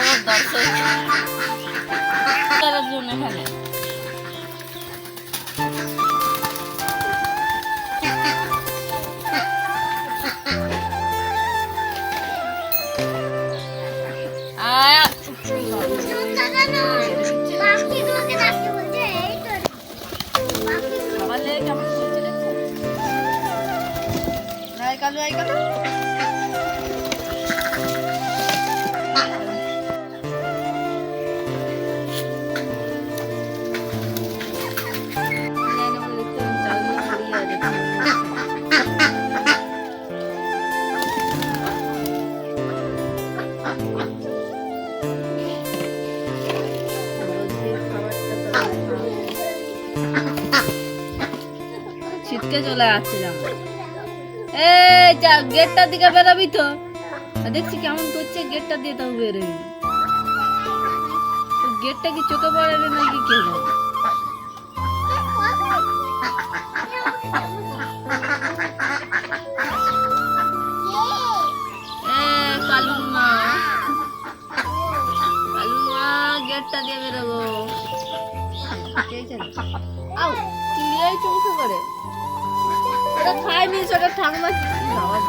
আমার দর্শক তারা জন্য এখানে আয়। কালু, খাবারটা তো ছিটকে চলে আসছিলাম। এই, যা গেটটার দিকে বেরাবি তো। দেখছি কেমন করছে, গেটটা দিয়ে তাও বেরোবি। গেটটা কি চোখে পড়ে না নাকি কে জানে? কালুর গেটটা দিয়ে বেরোবো। কে? আউ চমকে করে। ওটা খায়নি সেটা ঠাকুমা বাবা খেয়ে নিচ্ছে